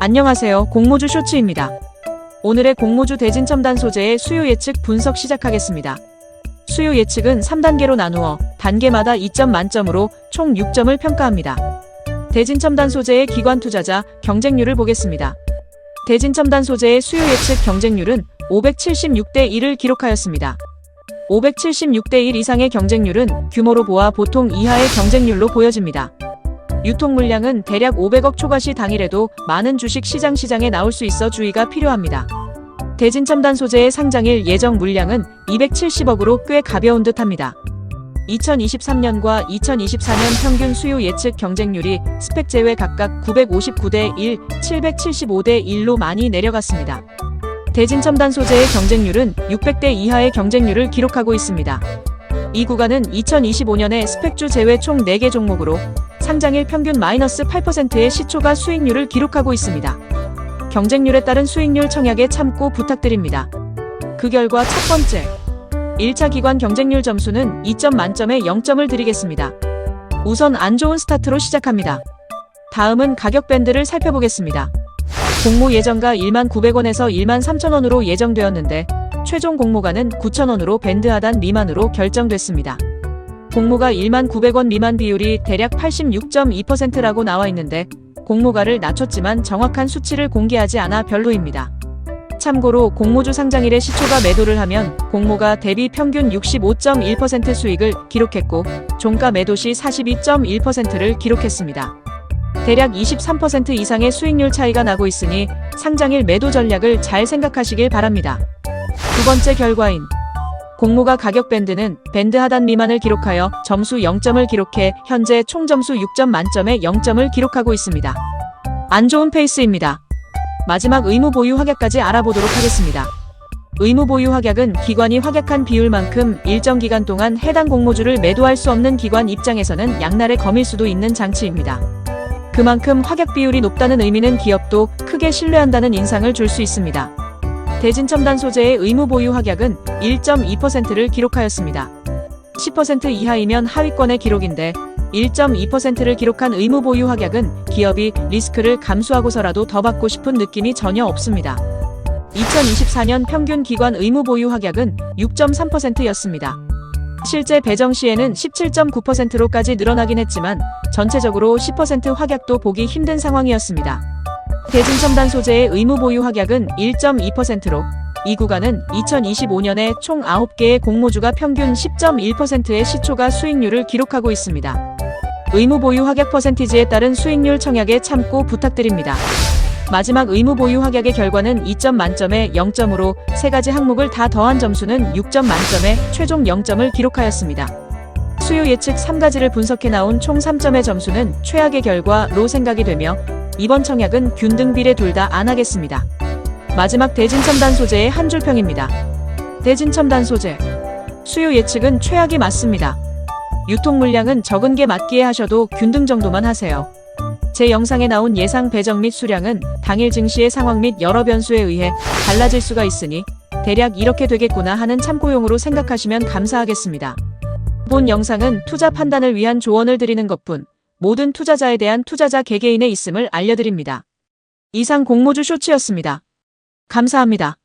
안녕하세요. 공모주 쇼츠입니다. 오늘의 공모주 대진첨단 소재의 수요 예측 분석 시작하겠습니다. 수요 예측은 3단계로 나누어 단계마다 2점 만점으로 총 6점을 평가합니다. 대진첨단 소재의 기관 투자자 경쟁률을 보겠습니다. 대진첨단 소재의 수요 예측 경쟁률은 576대 1을 기록하였습니다. 576대 1 이상의 경쟁률은 규모로 보아 보통 이하의 경쟁률로 보여집니다. 유통 물량은 대략 500억 초과 시 당일에도 많은 주식 시장 시장에 나올 수 있어 주의가 필요합니다. 대진첨단 소재의 상장일 예정 물량은 270억으로 꽤 가벼운 듯합니다. 2023년과 2024년 평균 수요 예측 경쟁률이 스펙 제외 각각 959대 1, 775대 1로 많이 내려갔습니다. 대진 첨단 소재의 경쟁률은 600대 이하의 경쟁률을 기록하고 있습니다. 이 구간은 2025년에 스펙주 제외 총 4개 종목으로 상장일 평균 마이너스 8%의 시초가 수익률을 기록하고 있습니다. 경쟁률에 따른 수익률 청약에 참고 부탁드립니다. 그 결과 첫 번째, 1차 기관 경쟁률 점수는 2점 만점에 0점을 드리겠습니다. 우선 안 좋은 스타트로 시작합니다. 다음은 가격 밴드를 살펴보겠습니다. 공모 예정가 1만 900원에서 1만 3천원으로 예정되었는데 최종 공모가는 9천원으로 밴드 하단 미만으로 결정됐습니다. 공모가 1만 900원 미만 비율이 대략 86.2%라고 나와 있는데 공모가를 낮췄지만 정확한 수치를 공개하지 않아 별로입니다. 참고로 공모주 상장일에 시초가 매도를 하면 공모가 대비 평균 65.1% 수익을 기록했고 종가 매도 시 42.1%를 기록했습니다. 대략 23% 이상의 수익률 차이가 나고 있으니 상장일 매도 전략을 잘 생각하시길 바랍니다. 두 번째 결과인 공모가 가격 밴드는 밴드 하단 미만을 기록하여 점수 0점을 기록해 현재 총 점수 6점 만점에 0점을 기록하고 있습니다. 안 좋은 페이스입니다. 마지막 의무 보유 확약까지 알아보도록 하겠습니다. 의무 보유 확약은 기관이 확약한 비율만큼 일정 기간 동안 해당 공모주를 매도할 수 없는 기관 입장에서는 양날의 검일 수도 있는 장치입니다. 그만큼 확약 비율이 높다는 의미는 기업도 크게 신뢰한다는 인상을 줄 수 있습니다. 대진첨단 소재의 의무 보유 확약은 1.2%를 기록하였습니다. 10% 이하이면 하위권의 기록인데 1.2%를 기록한 의무 보유 확약은 기업이 리스크를 감수하고서라도 더 받고 싶은 느낌이 전혀 없습니다. 2024년 평균 기관 의무 보유 확약은 6.3%였습니다. 실제 배정 시에는 17.9%로까지 늘어나긴 했지만 전체적으로 10% 확약도 보기 힘든 상황이었습니다. 대진첨단 소재의 의무 보유 확약은 1.2%로 이 구간은 2025년에 총 9개의 공모주가 평균 10.1%의 시초가 수익률을 기록하고 있습니다. 의무 보유 확약 퍼센티지에 따른 수익률 청약에 참고 부탁드립니다. 마지막 의무 보유 확약의 결과는 2점 만점에 0점으로 세 가지 항목을 다 더한 점수는 6점 만점에 최종 0점을 기록하였습니다. 수요 예측 3가지를 분석해 나온 총 3점의 점수는 최악의 결과로 생각이 되며 이번 청약은 균등비례 둘 다 안 하겠습니다. 마지막 대진첨단 소재의 한 줄 평입니다. 대진첨단 소재. 수요 예측은 최악이 맞습니다. 유통 물량은 적은 게 맞기에 하셔도 균등 정도만 하세요. 제 영상에 나온 예상 배정 및 수량은 당일 증시의 상황 및 여러 변수에 의해 달라질 수가 있으니 대략 이렇게 되겠구나 하는 참고용으로 생각하시면 감사하겠습니다. 본 영상은 투자 판단을 위한 조언을 드리는 것뿐 모든 투자자에 대한 투자자 개개인의 있음을 알려드립니다. 이상 공모주 쇼츠였습니다. 감사합니다.